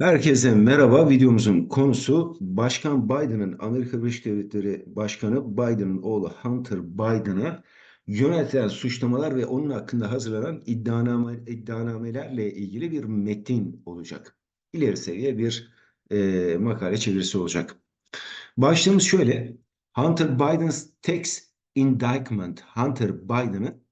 Herkese merhaba. Videomuzun konusu Başkan Biden'ın Amerika Birleşik Devletleri Başkanı Biden'ın oğlu Hunter Biden'a yöneltilen suçlamalar ve onun hakkında hazırlanan iddianame, iddianamelerle ilgili bir metin olacak. İleri seviye bir e, makale çevirisi olacak. Başlığımız şöyle. Hunter Biden's Tax Indictment. Hunter Biden'ın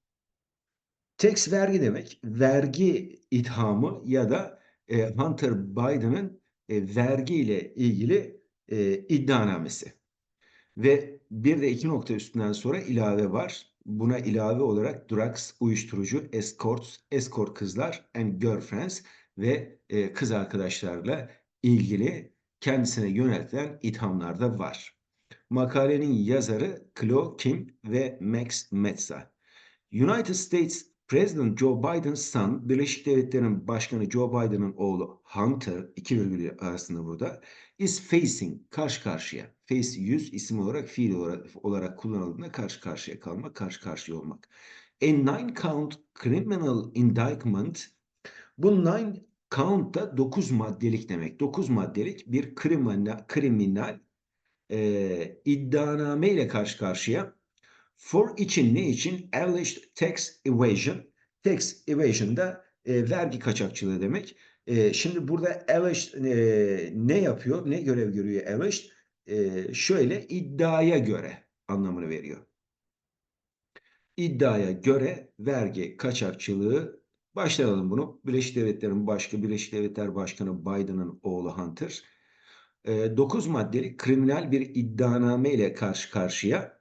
tax vergi demek. Vergi ithamı ya da e, Hunter Biden'ın e, vergi ile ilgili e, iddianamesi. Ve bir de iki nokta üstünden sonra ilave var. Buna ilave olarak drugs, uyuşturucu, escorts, escort kızlar and girlfriends ve e, kız arkadaşlarla ilgili kendisine yöneltilen ithamlar da var. Makalenin yazarı Chloe Kim ve Max Metza. United States President Joe Biden's son, Birleşik Devletleri'nin başkanı Joe Biden'ın oğlu Hunter, iki virgül arasında burada, is facing, karşı karşıya. Face yüz isim olarak, fiil olarak, olarak kullanıldığında karşı karşıya kalmak, karşı karşıya olmak. A nine count criminal indictment, bu nine count da dokuz maddelik demek. Dokuz maddelik bir kriminal, kriminal e, iddianame ile karşı karşıya For için ne için? Alleged tax evasion. Tax evasion da e, vergi kaçakçılığı demek. E, şimdi burada alleged e, ne yapıyor? Ne görev görüyor alleged? E, şöyle iddiaya göre anlamını veriyor. İddiaya göre vergi kaçakçılığı başlayalım bunu. Birleşik Devletler'in başka Birleşik Devletler Başkanı Biden'ın oğlu Hunter. E, 9 maddelik kriminal bir iddianame ile karşı karşıya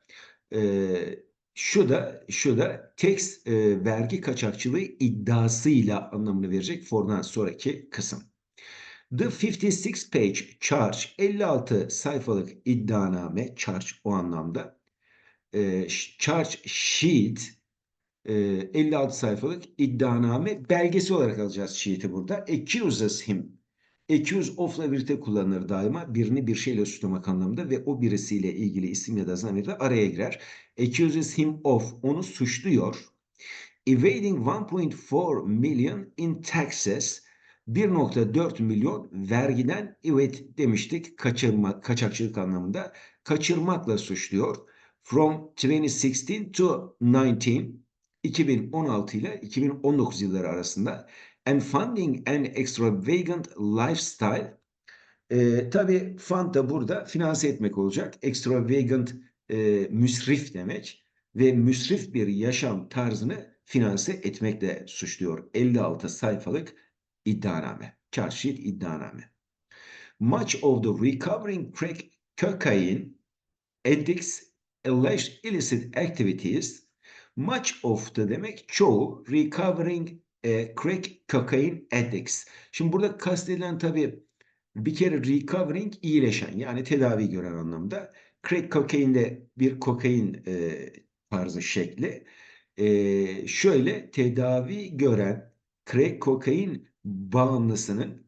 e, şu da şu da tax e, vergi kaçakçılığı iddiasıyla anlamını verecek for'dan sonraki kısım. The 56 page charge 56 sayfalık iddianame charge o anlamda. E, charge sheet e, 56 sayfalık iddianame belgesi olarak alacağız sheet'i burada. Accuses him Accuse of'la birlikte kullanılır daima. Birini bir şeyle suçlamak anlamında ve o birisiyle ilgili isim ya da zamir de araya girer. Accuses him of, onu suçluyor. Evading 1.4 million in taxes, 1.4 milyon vergiden evet demiştik kaçırma, kaçakçılık anlamında kaçırmakla suçluyor. From 2016 to 19 2016 ile 2019 yılları arasında and funding an extravagant lifestyle. E, tabii fund da burada finanse etmek olacak. Extravagant e, müsrif demek ve müsrif bir yaşam tarzını finanse etmekle suçluyor. 56 sayfalık iddianame. Sheet iddianame. Much of the recovering crack cocaine addicts alleged illicit activities much of the demek çoğu recovering e, crack cocaine addicts. Şimdi burada kastedilen tabii bir kere recovering iyileşen yani tedavi gören anlamda. Crack cocaine de bir kokain e, tarzı şekli. E, şöyle tedavi gören crack kokain bağımlısının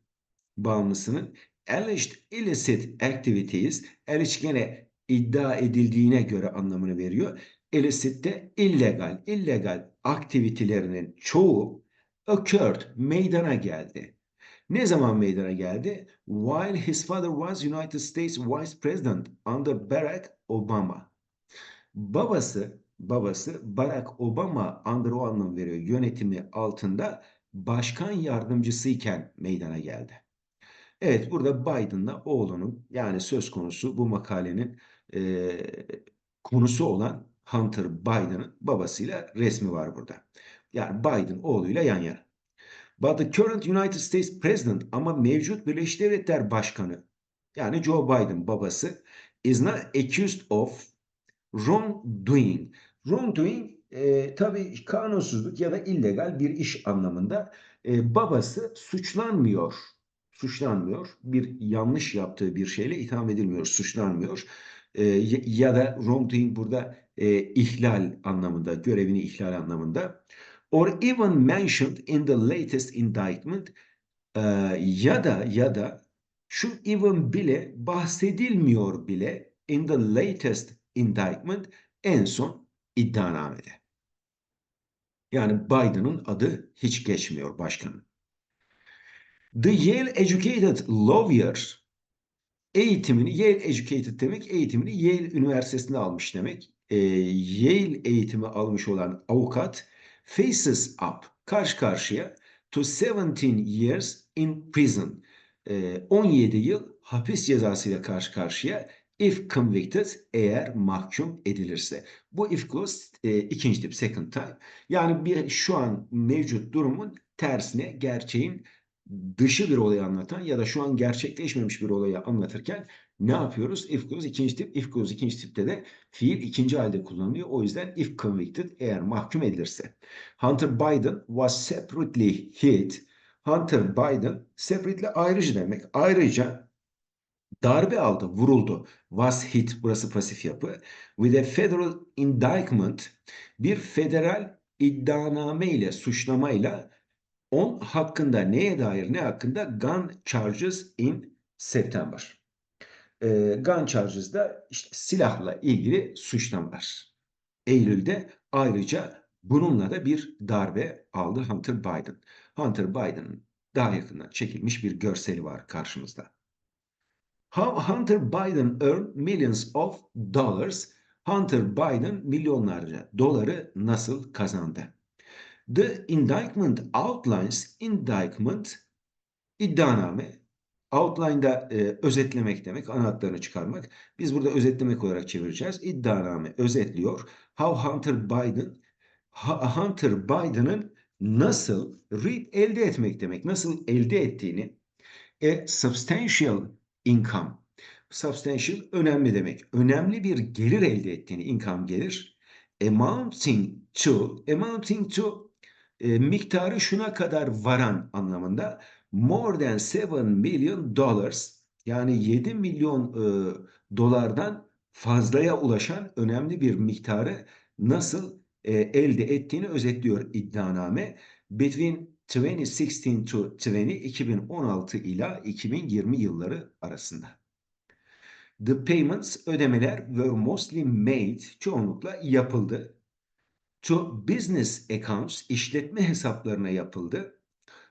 bağımlısının alleged illicit activities alleged gene iddia edildiğine göre anlamını veriyor. Illicit de illegal, illegal aktivitelerinin çoğu occurred, meydana geldi. Ne zaman meydana geldi? While his father was United States Vice President under Barack Obama. Babası, babası Barack Obama under o anlam veriyor yönetimi altında başkan yardımcısıyken meydana geldi. Evet burada Biden'la oğlunun yani söz konusu bu makalenin e, konusu olan Hunter Biden'ın babasıyla resmi var burada. Yani Biden oğluyla yan yana. But the current United States President ama mevcut Birleşik Devletler Başkanı yani Joe Biden babası is not accused of wrongdoing. Wrongdoing e, tabii kanunsuzluk ya da illegal bir iş anlamında. E, babası suçlanmıyor. Suçlanmıyor. Bir yanlış yaptığı bir şeyle itham edilmiyor. Suçlanmıyor. E, ya da wrongdoing burada e, ihlal anlamında, görevini ihlal anlamında or even mentioned in the latest indictment e, ya da ya da şu even bile bahsedilmiyor bile in the latest indictment en son iddianamede. Yani Biden'ın adı hiç geçmiyor başkanın. The Yale Educated Lawyer eğitimini Yale Educated demek eğitimini Yale Üniversitesi'nde almış demek. Ee, Yale eğitimi almış olan avukat faces up karşı karşıya to 17 years in prison. Ee, 17 yıl hapis cezasıyla karşı karşıya if convicted eğer mahkum edilirse. Bu if clause e, ikinci tip second type. Yani bir şu an mevcut durumun tersine gerçeğin dışı bir olayı anlatan ya da şu an gerçekleşmemiş bir olayı anlatırken ne yapıyoruz? If clause ikinci tip, if clause ikinci tipte de fiil ikinci halde kullanılıyor. O yüzden if convicted eğer mahkum edilirse. Hunter Biden was separately hit. Hunter Biden separately ayrıca demek. Ayrıca darbe aldı, vuruldu. Was hit, burası pasif yapı. With a federal indictment, bir federal iddianame ile, suçlamayla on hakkında neye dair ne hakkında? Gun charges in September. E, gun charges da işte silahla ilgili suçlamalar. Eylül'de ayrıca bununla da bir darbe aldı Hunter Biden. Hunter Biden'ın daha yakından çekilmiş bir görseli var karşımızda. How Hunter Biden earned millions of dollars. Hunter Biden milyonlarca doları nasıl kazandı? The indictment outlines indictment iddianame outline'da e, özetlemek demek, ana çıkarmak. Biz burada özetlemek olarak çevireceğiz. İddianame özetliyor. How Hunter Biden Hunter Biden'ın nasıl reap elde etmek demek, nasıl elde ettiğini a substantial income substantial önemli demek. Önemli bir gelir elde ettiğini income gelir. Amounting to amounting to e, miktarı şuna kadar varan anlamında more than 7 million dollars yani 7 milyon e, dolardan fazlaya ulaşan önemli bir miktarı nasıl e, elde ettiğini özetliyor iddianame. Between 2016 to 20 2016 ila 2020 yılları arasında. The payments ödemeler were mostly made çoğunlukla yapıldı to business accounts işletme hesaplarına yapıldı.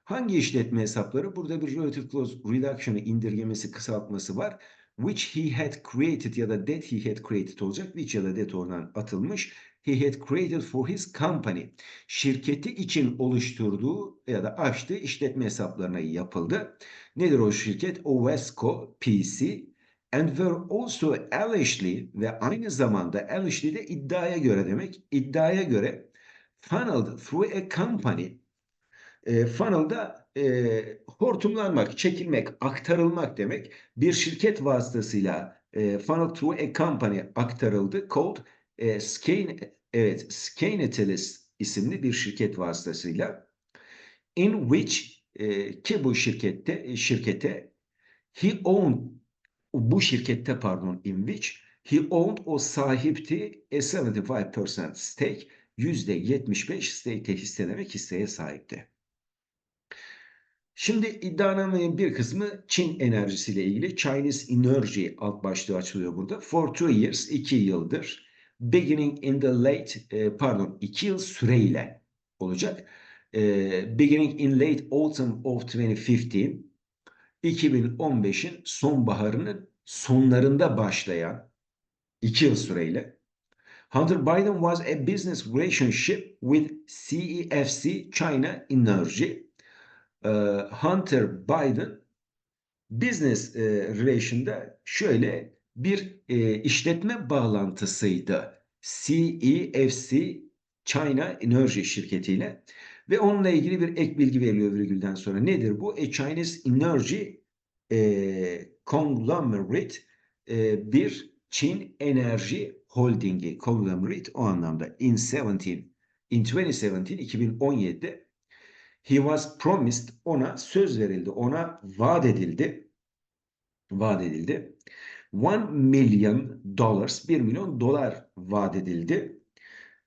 Hangi işletme hesapları? Burada bir relative clause reduction'ı indirgemesi kısaltması var. Which he had created ya da that he had created olacak. Which ya da that oradan atılmış. He had created for his company. Şirketi için oluşturduğu ya da açtığı işletme hesaplarına yapıldı. Nedir o şirket? Ovesco PC and were also allegedly ve aynı zamanda allegedly de iddiaya göre demek. İddiaya göre funneled through a company e, funnel'da e, hortumlanmak, çekilmek, aktarılmak demek. Bir şirket vasıtasıyla e, funnel through a company aktarıldı. Called e, Skane, evet, Skanetalis isimli bir şirket vasıtasıyla. In which e, ki bu şirkette şirkete he owned bu şirkette pardon in which he owned o sahipti a 75% stake %75 stake hisse demek hisseye sahipti. Şimdi iddianamenin bir kısmı Çin enerjisiyle ilgili Chinese Energy alt başlığı açılıyor burada. For two years, iki yıldır. Beginning in the late, e, pardon iki yıl süreyle olacak. E, beginning in late autumn of 2015 2015'in sonbaharının sonlarında başlayan iki yıl süreyle Hunter Biden was a business relationship with CEFC China Energy. Ee, Hunter Biden business e, relation'da şöyle bir e, işletme bağlantısıydı. CEFC China Energy şirketiyle ve onunla ilgili bir ek bilgi veriliyor virgülden sonra. Nedir bu? A Chinese Energy e, Conglomerate e, bir Çin Enerji Holding'i. Conglomerate o anlamda in 17 in 2017 2017'de he was promised ona söz verildi ona vaat edildi vaat edildi. 1 milyon dollars 1 milyon dolar vaat edildi.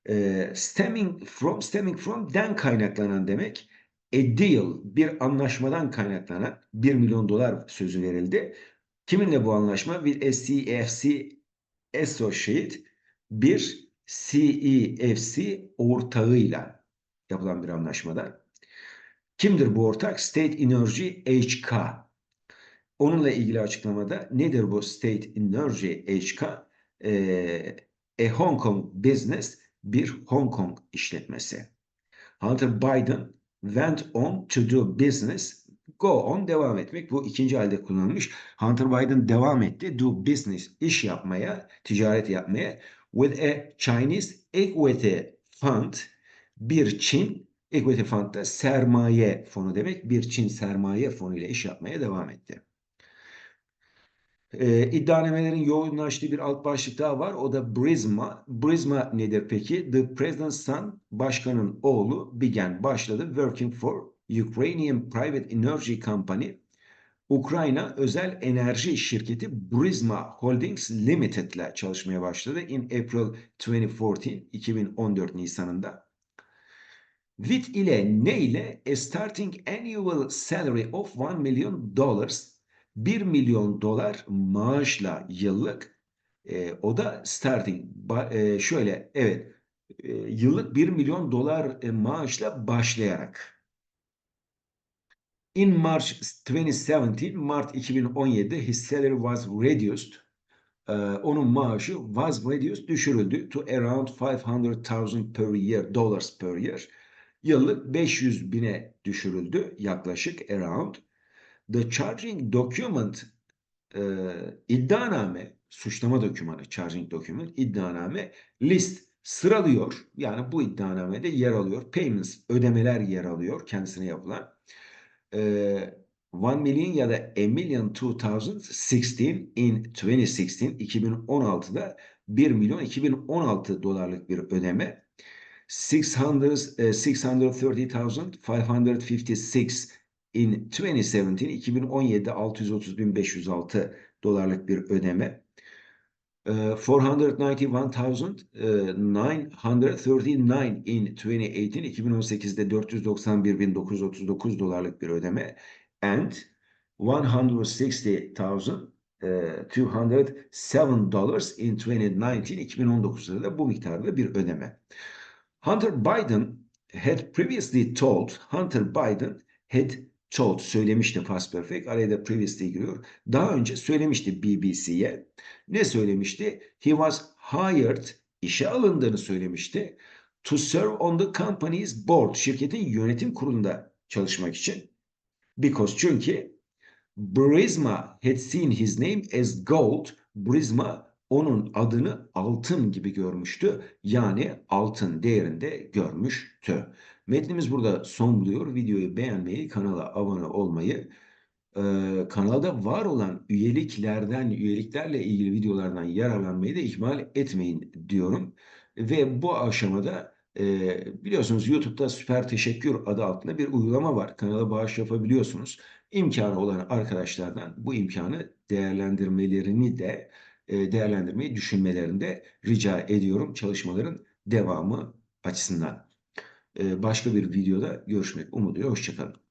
E, stemming from stemming from den kaynaklanan demek deal bir anlaşmadan kaynaklanan 1 milyon dolar sözü verildi. Kiminle bu anlaşma? Bir SCFC Associate bir CEFC ortağıyla yapılan bir anlaşmada. Kimdir bu ortak? State Energy HK. Onunla ilgili açıklamada nedir bu State Energy HK? Ee, a Hong Kong business bir Hong Kong işletmesi. Hunter Biden went on to do business go on devam etmek. Bu ikinci halde kullanılmış. Hunter Biden devam etti. Do business iş yapmaya, ticaret yapmaya with a Chinese equity fund bir Çin equity fund da sermaye fonu demek. Bir Çin sermaye fonu ile iş yapmaya devam etti. Ee, iddianamelerin yoğunlaştığı bir alt başlık daha var. O da Brisma. Brisma nedir peki? The President's son, başkanın oğlu began, başladı working for Ukrainian Private Energy Company. Ukrayna özel enerji şirketi Brisma Holdings Limited ile çalışmaya başladı in April 2014, 2014 Nisan'ında. With ile ne ile a starting annual salary of 1 million dollars 1 milyon dolar maaşla yıllık e, o da starting ba, e, şöyle evet e, yıllık 1 milyon dolar e, maaşla başlayarak. İn March 2017 Mart 2017 his salary was reduced. E, onun maaşı was reduced düşürüldü to around 500,000 per year dollars per year. Yıllık 500 bine düşürüldü yaklaşık around The charging document e, iddianame, suçlama dokümanı, charging document, iddianame list sıralıyor. Yani bu iddianamede yer alıyor. Payments, ödemeler yer alıyor kendisine yapılan. E, 1 million ya da a million 2016 in 2016 2016'da 1 milyon 2016 dolarlık bir ödeme 600 630,556 in 2017 2017'de 630.506 dolarlık bir ödeme. 491.939 in 2018 2018'de 491.939 dolarlık bir ödeme and 160.207 dollars in 2019 2019'da da bu miktarda bir ödeme. Hunter Biden had previously told Hunter Biden had told söylemişti past perfect. Araya da previously giriyor. Daha önce söylemişti BBC'ye. Ne söylemişti? He was hired işe alındığını söylemişti. To serve on the company's board. Şirketin yönetim kurulunda çalışmak için. Because çünkü Brisma had seen his name as gold. Brisma onun adını altın gibi görmüştü. Yani altın değerinde görmüştü. Metnimiz burada son buluyor. Videoyu beğenmeyi, kanala abone olmayı, e, kanalda var olan üyeliklerden, üyeliklerle ilgili videolardan yararlanmayı da ihmal etmeyin diyorum. Ve bu aşamada e, biliyorsunuz YouTube'da Süper Teşekkür adı altında bir uygulama var. Kanala bağış yapabiliyorsunuz. İmkanı olan arkadaşlardan bu imkanı değerlendirmelerini de e, değerlendirmeyi düşünmelerinde rica ediyorum çalışmaların devamı açısından. Başka bir videoda görüşmek umuduyla. Hoşçakalın.